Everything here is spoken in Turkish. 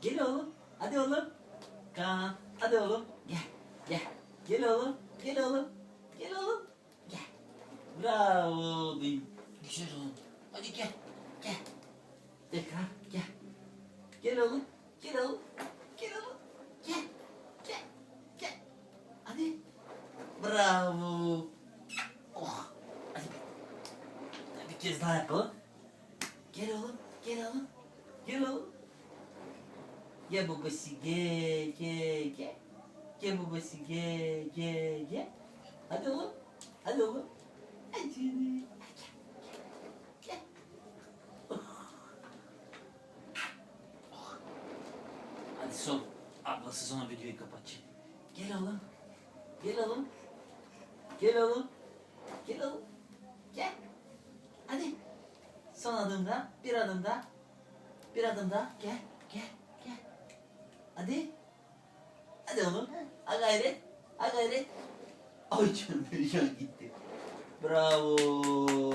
Gel oğlum. Hadi oğlum. Kaan. Hadi oğlum. Gel. Gel. Gel oğlum. Gel oğlum. Gel oğlum. Gel. Bravo benim. Güzel oğlum. Hadi gel. Gel. Tekrar gel. Gel oğlum. Gel oğlum. Gel oğlum. Gel. Gel. Gel. Hadi. Bravo. Oh. Hadi. Bir kez daha yapalım. Gel oğlum. Gel oğlum. Gel oğlum. Gel babası gel gel gel. Gel babası gel gel gel. Hadi oğlum. Hadi oğlum. Hadi. Hadi son. Ablası sonra videoyu kapatacak. Gel oğlum. Gel oğlum. Gel oğlum. Gel oğlum. Gel. Hadi. Son adımda. Bir adım daha. Bir adım daha. Gel. Gel. Hadi. Hadi oğlum. Ha gayret. Ha gayret. Ay canım gitti. Bravo.